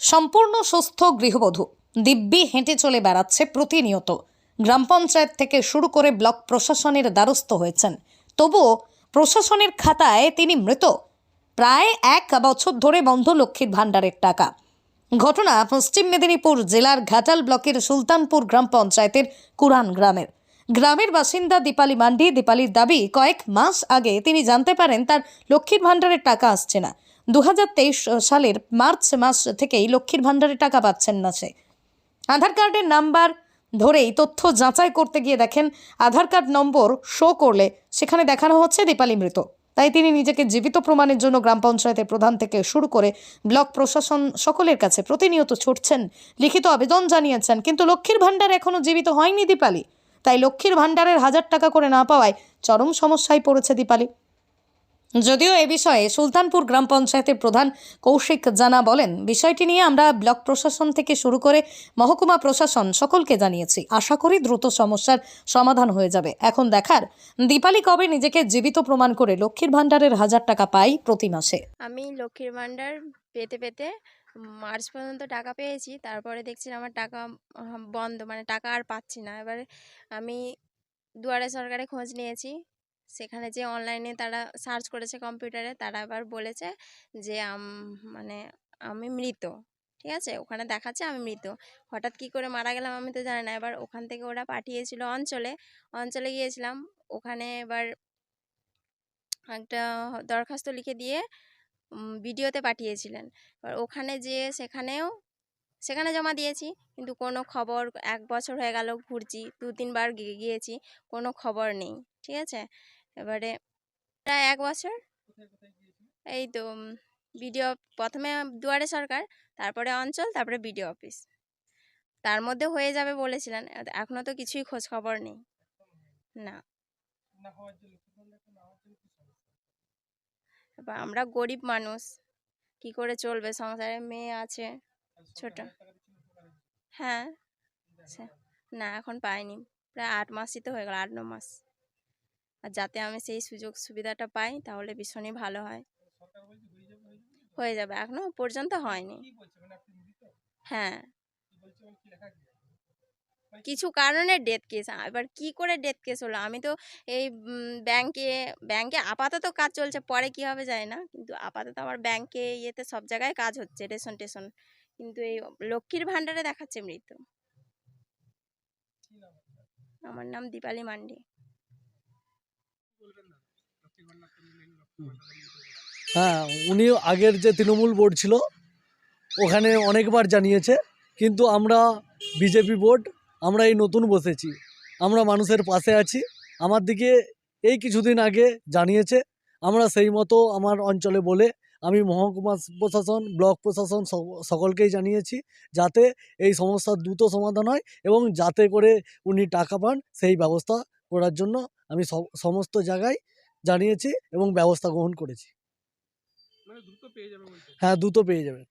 সম্পূর্ণ সুস্থ গৃহবধূ। দিব্যি হেঁটে চলে বেড়াচ্ছে প্রতিনিয়ত। গ্রাম পঞ্চায়েত থেকে শুরু করে ব্লক প্রশাসনের দ্বারস্থ হয়েছেন। তবুও প্রশাসনের খাতায় তিনি মৃত। প্রায় এক বছর ধরে বন্ধ লক্ষ্মীর ভাণ্ডারের টাকা। ঘটনা পশ্চিম মেদিনীপুর জেলার ঘাটাল ব্লকের সুলতানপুর গ্রাম পঞ্চায়েতের কুরান গ্রামের। গ্রামের বাসিন্দা দীপালি মান্ডি দীপালির দাবি, কয়েক মাস আগে তিনি জানতে পারেন তার লক্ষ্মীর ভাণ্ডারের টাকা আসছে না। দু হাজার তেইশ সালের মার্চ মাস থেকেই লক্ষ্মীর ভাণ্ডারের টাকা পাচ্ছেন না সে। আধার কার্ডের নাম্বার ধরেই তথ্য যাচাই করতে গিয়ে দেখেন আধার কার্ড নম্বর শো করলে সেখানে দেখানো হচ্ছে দীপালি মৃত। তাই তিনি নিজেকে জীবিত প্রমাণের জন্য গ্রাম পঞ্চায়েতের প্রধান থেকে শুরু করে ব্লক প্রশাসন সকলের কাছে প্রতিনিয়ত ছুটছেন, লিখিত আবেদন জানিয়েছেন। কিন্তু লক্ষ্মীর ভাণ্ডার এখনও জীবিত হয়নি দীপালি। তাই লক্ষ্মীর ভাণ্ডারের হাজার টাকা করে না পাওয়ায় চরম সমস্যায় পড়েছে দীপালি। যদিও এ বিষয়ে সুলতানপুর গ্রাম পঞ্চায়েতের প্রধান কৌশিক জানা বলেন, বিষয়টি নিয়ে আমরা ব্লক প্রশাসন থেকে শুরু করে মহকুমা প্রশাসন সকলকে জানিয়েছি। আশা করি দ্রুত সমস্যার সমাধান হয়ে যাবে। এখন দেখার, দীপালি কবে নিজেকে জীবিত প্রমাণ করে লক্ষ্মীর ভাণ্ডারের হাজার টাকা পাই প্রতি মাসে? আমি লক্ষ্মীর ভাণ্ডার পেতে পেতে মার্চ পর্যন্ত টাকা পেয়েছি। তারপরে দেখছি আমার টাকা বন্ধ মানে টাকা আর পাচ্ছি না। এবারে আমি দুয়ারে সরকারে খোঁজ নিয়েছি। সেখানে যে অনলাইনে তারা সার্চ করেছে কম্পিউটারে তারা আবার বলেছে যে মানে আমি মৃত। ঠিক আছে? ওখানে দেখাচ্ছে আমি মৃত। হঠাৎ কি করে মারা গেলাম আমি তো জানি না। এবার ওখান থেকে ওরা পাঠিয়েছিল অঞ্চলে। অঞ্চলে গিয়েছিলাম। ওখানে এবার একটা দরখাস্ত লিখে দিয়ে ভিডিওতে পাঠিয়েছিলেন। এবার ওখানে যেয়ে সেখানেও, সেখানে জমা দিয়েছি। কিন্তু কোনো খবর, এক বছর হয়ে গেল ঘুরছি দু তিনবার গিয়েছি, কোনো খবর নেই। ঠিক আছে? এবারে প্রায় এক বছর। এই তো বিডিও প্রথমে দুয়ারে সরকার, তারপরে অঞ্চল, তারপরে বিডিও অফিস। তার মধ্যে হয়ে যাবে বলেছিলেন এ- এখনও তো কিছুই খোঁজ খবর নেই। না। আমরা গরিব মানুষ, কি করে চলবে? সংসারে মেয়ে আছে, ছোট। হ্যাঁ না, এখন পাইনি। প্রায় আট মাসই তো হয়ে গেল, আট, ন মাস। আর যাতে আমি সেই সুযোগ সুবিধাটা পাই, তাহলে ভীষণই ভালো হয়। হয়ে যাবে, এখনও পর্যন্ত হয়নি। হ্যাঁ। কিছু কারণে ডেথ কেস এবার কি করে ডেথ কেস হলো? আমি তো এই ব্যাংকে ব্যাংকে আপাতত কাজ চলছে, পরে কি হবে যায় না, কিন্তু আপাতত আমার ব্যাংকে ইয়েতে সব জায়গায় কাজ হচ্ছে, রেশন টেশন। কিন্তু এই লক্ষ্মীর ভাণ্ডারে দেখাচ্ছে মৃত আমার নাম দীপালি মান্ডি। হ্যাঁ উনি আগের যে তৃণমূল বোর্ড ছিল ওখানে অনেকবার জানিয়েছে কিন্তু আমরা বিজেপি বোর্ড আমরা এই নতুন বসেছি। আমরা মানুষের পাশে আছি। আমার দিকে এই কিছুদিন আগে জানিয়েছে আমরা সেই মতো আমার অঞ্চলে বলে আমি মহকুমা প্রশাসন ব্লক প্রশাসন সকলকেই জানিয়েছি যাতে এই সমস্যার দ্রুত সমাধান হয় এবং যাতে করে উনি টাকা পান সেই ব্যবস্থা করার জন্য আমি সমস্ত জায়গায় জানিয়েছি এবং ব্যবস্থা গ্রহণ করেছি। হ্যাঁ দ্রুত পেয়ে যাবে।